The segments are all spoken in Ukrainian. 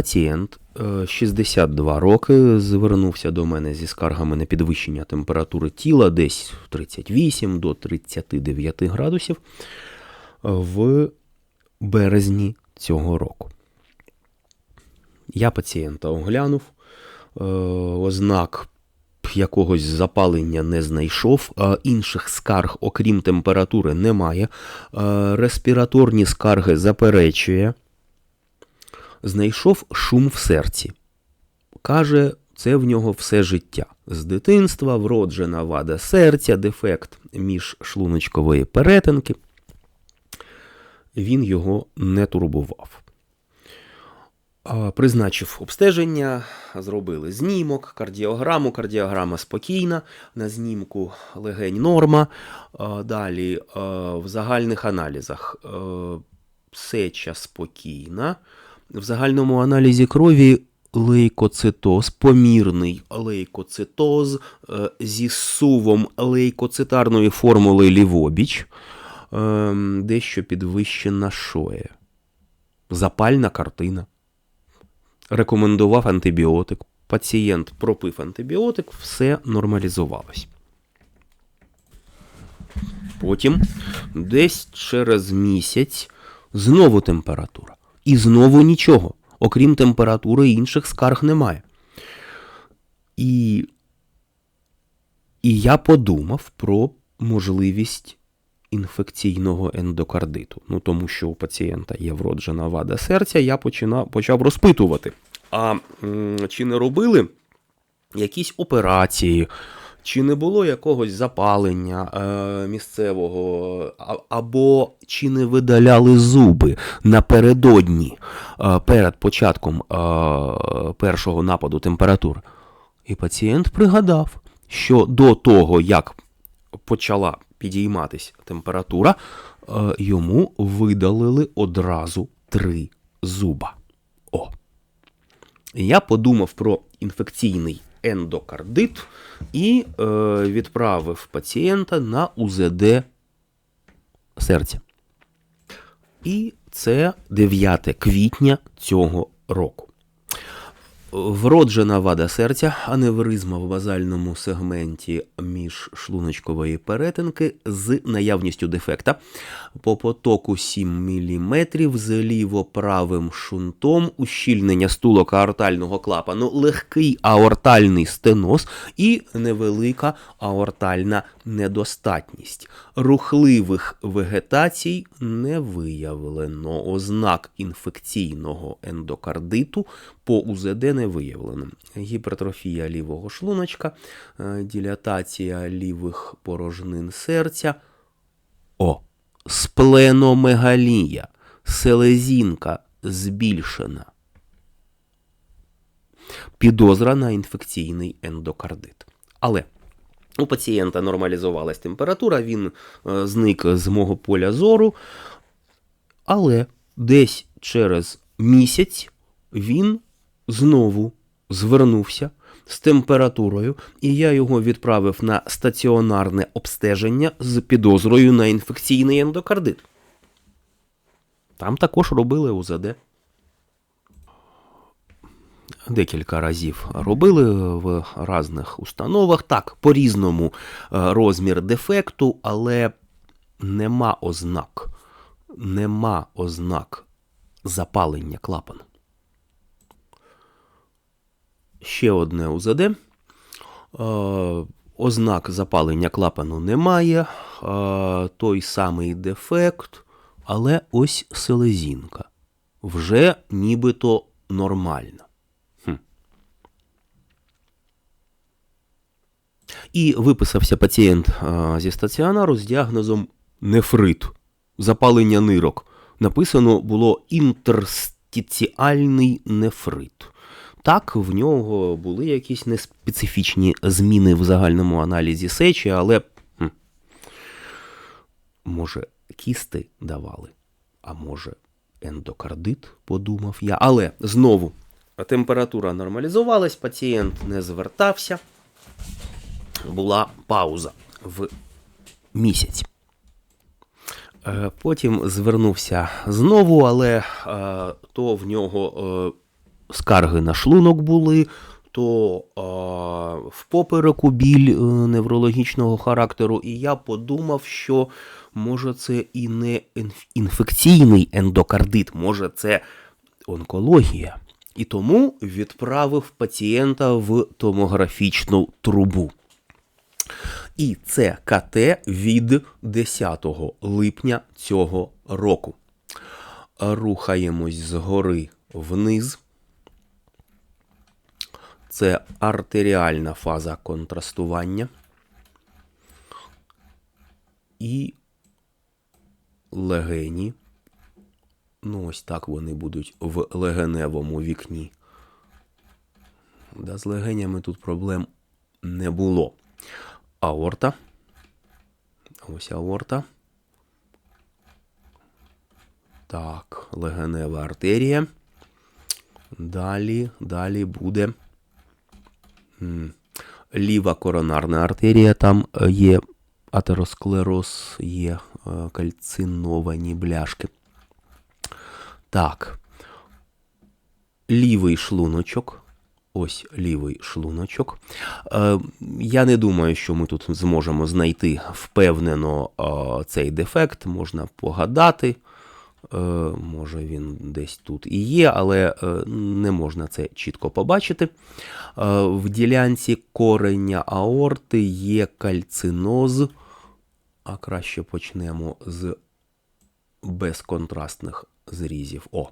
пацієнт е, 62 роки звернувся до мене зі скаргами на підвищення температури тіла десь 38 до 39 градусів е, в березні цього року. Я пацієнта оглянув, е, ознак якогось запалення не знайшов, інших скарг, окрім температури, немає. Е, Респіраторні скарги заперечує. Знайшов шум в серці. Каже, це в нього все життя. З дитинства вроджена вада серця, дефект міжшлуночкової перетинки. Він його не турбував. Призначив обстеження, зробили знімок, кардіограму. Кардіограма спокійна, на знімку легень норма. Далі в загальних аналізах сеча спокійна. В загальному аналізі крові лейкоцитоз, помірний лейкоцитоз е, зі сувом лейкоцитарної формули лівобіч, е, дещо підвищена шоє. Запальна картина. Рекомендував антибіотик. Пацієнт пропив антибіотик, все нормалізувалось. Потім, десь через місяць, знову температура. І знову нічого. Окрім температури, інших скарг немає. І, і я подумав про можливість інфекційного ендокардиту. Ну, тому що у пацієнта є вроджена вада серця, я починав, почав розпитувати. А чи не робили якісь операції, чи не було якогось запалення е, місцевого, або чи не видаляли зуби напередодні е, перед початком е, першого нападу температури? І пацієнт пригадав, що до того, як почала підійматись температура, е, йому видалили одразу три зуба. О. Я подумав про інфекційний ендокардит і е, відправив пацієнта на УЗД серця. І це 9 квітня цього року. Вроджена вада серця, аневризма в базальному сегменті міжшлуночкової перетинки з наявністю дефекта. По потоку 7 мм з ліво-правим шунтом, ущільнення стулока аортального клапану, легкий аортальний стеноз і невелика аортальна недостатність. Рухливих вегетацій не виявлено. Ознак інфекційного ендокардиту по УЗД не виявлено. Гіпертрофія лівого шлуночка, е, дилатація лівих порожнин серця. О, спленомегалія, селезінка збільшена. Підозра на інфекційний ендокардит. Але у пацієнта нормалізувалась температура, він е, зник з мого поля зору, але десь через місяць він знову звернувся з температурою, і я його відправив на стаціонарне обстеження з підозрою на інфекційний ендокардит. Там також робили УЗД. Декілька разів робили в різних установах. Так, по-різному е, розмір дефекту, але нема ознак, нема ознак запалення клапану. Ще одне УЗД. Е, Ознак запалення клапану немає. Е, Той самий дефект, але ось селезінка. Вже нібито нормальна. І виписався пацієнт зі стаціонару з діагнозом нефрит, запалення нирок. Написано було інтерстиціальний нефрит. Так, в нього були якісь неспецифічні зміни в загальному аналізі сечі, але може, кісти давали, а може, ендокардит, подумав я. Але знову температура нормалізувалась, пацієнт не звертався, була пауза в місяць. Е, Потім звернувся знову, але е, то в нього е, скарги на шлунок були, то в попереку біль неврологічного характеру, і я подумав, що може це і не інф- інфекційний ендокардит, може це онкологія. І тому відправив пацієнта в томографічну трубу. І це КТ від 10 липня цього року. Рухаємось згори вниз. Це артеріальна фаза контрастування. І легені. Ну, ось так вони будуть в легеневому вікні. Да, з легенями тут проблем не було. Аорта. Ось аорта. Так, легенева артерія. Далі, далі буде ліва коронарна артерія. Там е, є атеросклероз, є е, кальциновані бляшки. Так. Лівий шлуночок. Ось лівий шлуночок. Е, я не думаю, що ми тут зможемо знайти впевнено е, цей дефект. Можна погадати. Е, може він десь тут і є, але не можна це чітко побачити. В ділянці кореня аорти є кальциноз. А краще почнемо з безконтрастних зрізів. О,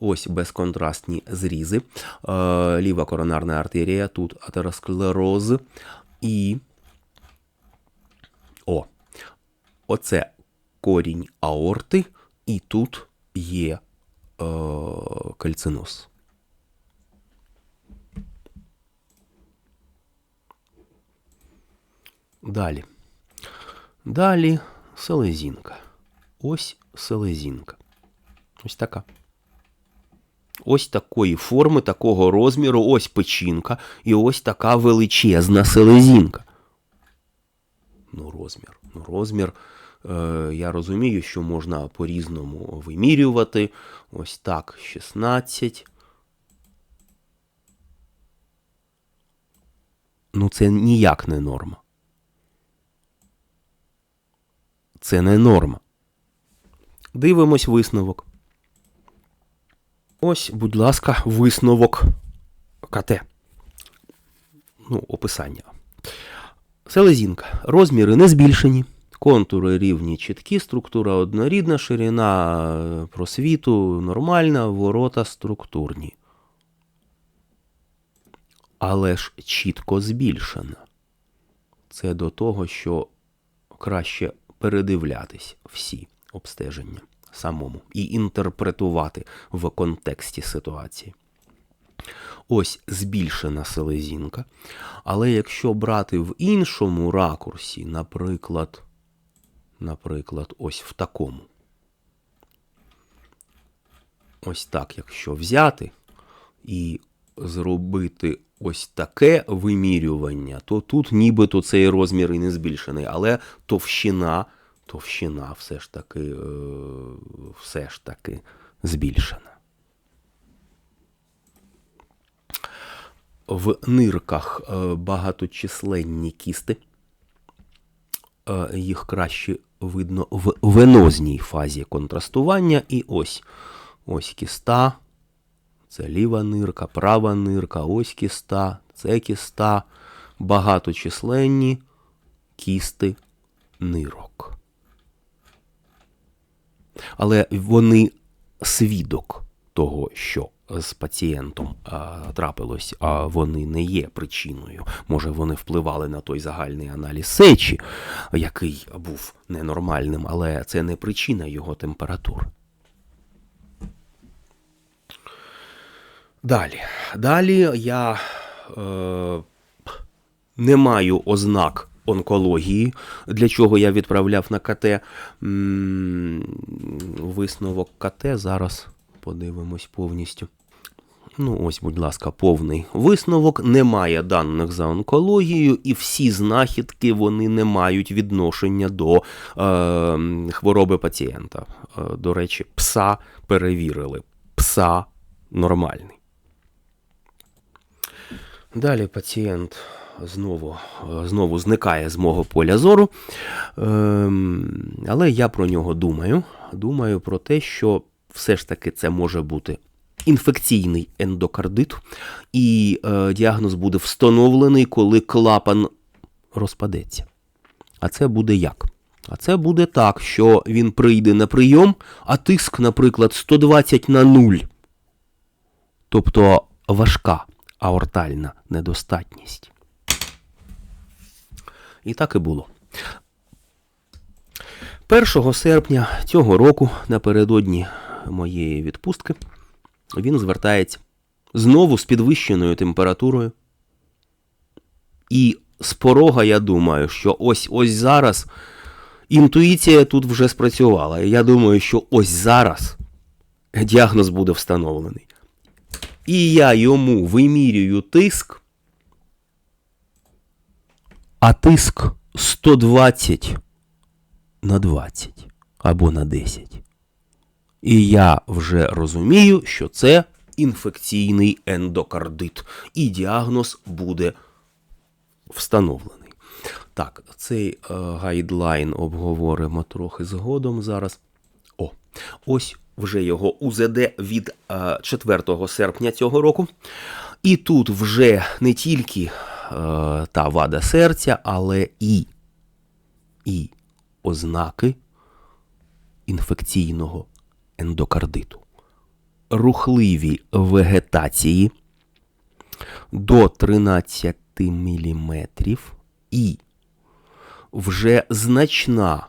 ось безконтрастні зрізи. Е, ліва коронарна артерія, тут атеросклероз. І. О, оце корінь аорти, і тут є е, кальциноз. Далі. Далі селезінка. Ось селезінка. Ось така. Ось такої форми, такого розміру, ось печінка, і ось така величезна селезінка. Ну, розмір. Ну, розмір. Е, я розумію, що можна по-різному вимірювати. Ось так, 16. Ну, це ніяк не норма. Це не норма. Дивимось висновок. Ось, будь ласка, висновок КТ. Ну, описання. Селезінка. Розміри не збільшені. Контури рівні чіткі, структура однорідна, ширина е, просвіту нормальна, ворота структурні. Але ж чітко збільшена. Це до того, що краще передивлятись всі обстеження самому і інтерпретувати в контексті ситуації. Ось збільшена селезінка. Але якщо брати в іншому ракурсі, наприклад, наприклад, ось в такому. Ось так, якщо взяти і зробити ось таке вимірювання, то тут нібито цей розмір і не збільшений, але товщина, товщина все ж таки, е, все ж таки збільшена. В нирках е, багаточисленні кісти. Е, Їх краще видно в венозній фазі контрастування. І ось ось кіста. Це ліва нирка, права нирка, ось кіста, це кіста, багаточисленні кісти нирок. Але вони свідок того, що з пацієнтом а, трапилось, а вони не є причиною. Може, вони впливали на той загальний аналіз сечі, який був ненормальним, але це не причина його температур. Далі. Далі я е, не маю ознак онкології, для чого я відправляв на КТ. Висновок КТ зараз подивимось повністю. Ну, ось, будь ласка, повний висновок. Немає даних за онкологією, і всі знахідки вони не мають відношення до е, хвороби пацієнта. Е, до речі, пса перевірили. Пса нормальний. Далі пацієнт знову знову зникає з мого поля зору. Ем, але я про нього думаю. Думаю про те, що все ж таки це може бути інфекційний ендокардит, і е, діагноз буде встановлений, коли клапан розпадеться. А це буде як? А це буде так, що він прийде на прийом, а тиск, наприклад, 120 на 0. Тобто важка аортальна недостатність. І так і було. 1 серпня цього року, напередодні моєї відпустки, він звертається знову з підвищеною температурою. І з порога я думаю, що ось ось зараз інтуїція тут вже спрацювала. Я думаю, що ось зараз діагноз буде встановлений. І я йому вимірюю тиск, а тиск 120 на 20 або на 10. І я вже розумію, що це інфекційний ендокардит. І діагноз буде встановлений. Так, цей е, гайдлайн обговоримо трохи згодом зараз. О, ось вже його УЗД від 4 серпня цього року. І тут вже не тільки е, та вада серця, але і, і ознаки інфекційного ендокардиту. Рухливі вегетації до 13 мм і вже значна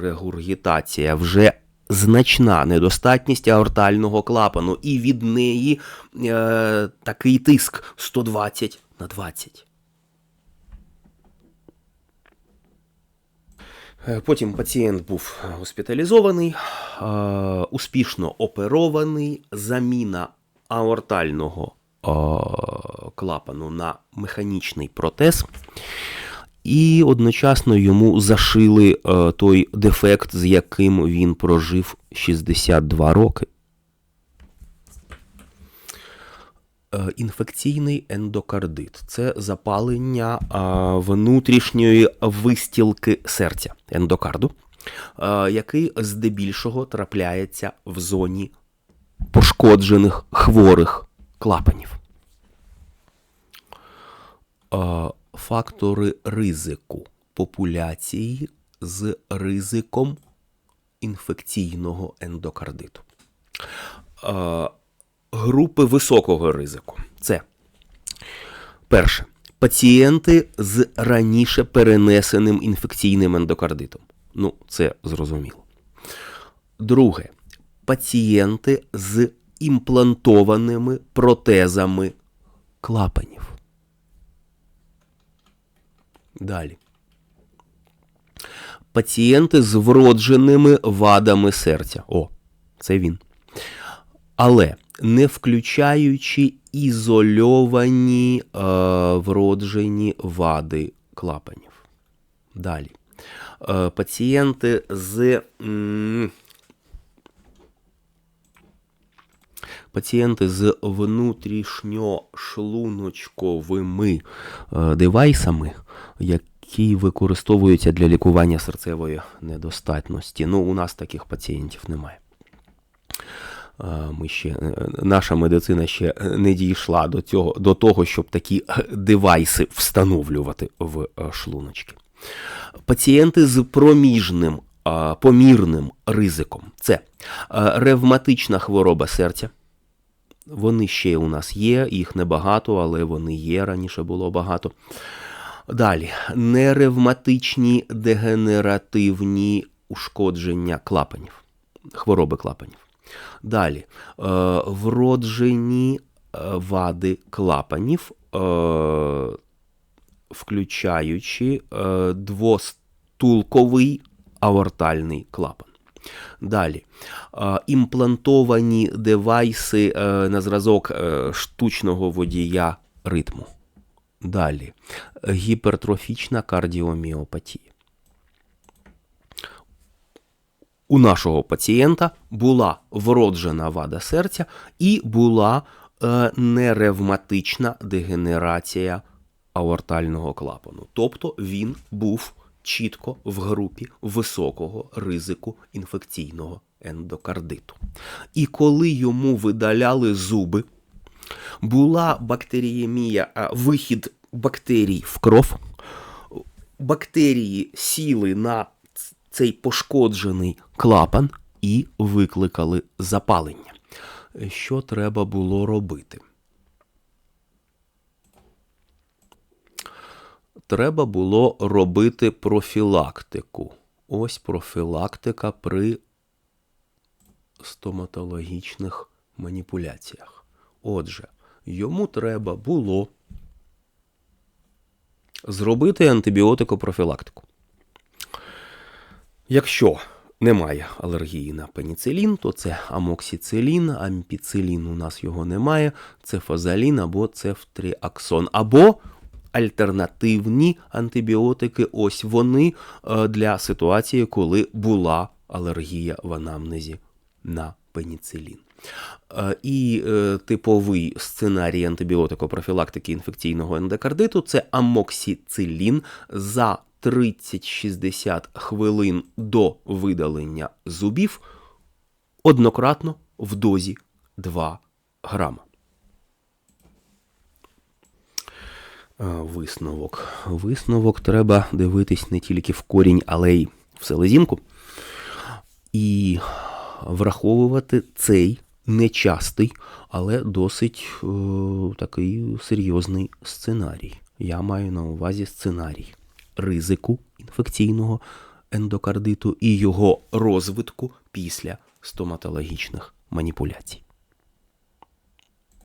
регургітація, вже значна недостатність аортального клапану, і від неї е, такий тиск 120 на 20. Е, потім пацієнт був госпіталізований, е, успішно оперований, заміна аортального е, клапану на механічний протез і одночасно йому зашили е, той дефект, з яким він прожив 62 роки. Е, інфекційний ендокардит це запалення е, внутрішньої вистілки серця ендокарду, е, який здебільшого трапляється в зоні пошкоджених хворих клапанів. Е, фактори ризику популяції з ризиком інфекційного ендокардиту. Групи високого ризику. Це перше. Пацієнти з раніше перенесеним інфекційним ендокардитом. Ну, це зрозуміло. Друге. Пацієнти з імплантованими протезами клапанів. Далі. Пацієнти з вродженими вадами серця. О, це він. Але не включаючи ізольовані е, вроджені вади клапанів. Далі. Е, Пацієнти з. М Пацієнти з внутрішньошлуночковими е, девайсами, які використовуються для лікування серцевої недостатності. Ну, у нас таких пацієнтів немає. Е, ми ще, е, Наша медицина ще не дійшла до цього, до того, щоб такі девайси встановлювати в шлуночки. Пацієнти з проміжним помірним ризиком це ревматична хвороба серця. Вони ще у нас є, їх небагато, але вони є, раніше було багато. Далі, неревматичні дегенеративні ушкодження клапанів, хвороби клапанів. Далі, е, вроджені е, вади клапанів, е, включаючи двостулковий аортальний клапан. Далі імплантовані девайси на зразок штучного водія ритму. Далі гіпертрофічна кардіоміопатія. У нашого пацієнта була вроджена вада серця і була е, неревматична дегенерація аортального клапану. Тобто він був чітко в групі високого ризику інфекційного ендокардиту. І коли йому видаляли зуби, була бактеріємія, а, вихід бактерій в кров. Бактерії сіли на цей пошкоджений клапан і викликали запалення. Що треба було робити? Треба було робити профілактику. Ось профілактика при стоматологічних маніпуляціях. Отже, йому треба було зробити антибіотикопрофілактику. Якщо немає алергії на пеніцилін, то це амоксицилін, ампіцилін у нас його немає, цефазалін або цефтріаксон, або альтернативні антибіотики. Ось вони е, для ситуації, коли була алергія в анамнезі на пеніцилін. Е, І е, типовий сценарій антибіотикопрофілактики інфекційного ендокардиту це амоксицилін за 30-60 хвилин до видалення зубів однократно в дозі 2 грама. Висновок. Висновок треба дивитись не тільки в корінь, але й в селезінку. І враховувати цей нечастий, але досить е, такий серйозний сценарій. Я маю на увазі сценарій ризику інфекційного ендокардиту і його розвитку після стоматологічних маніпуляцій.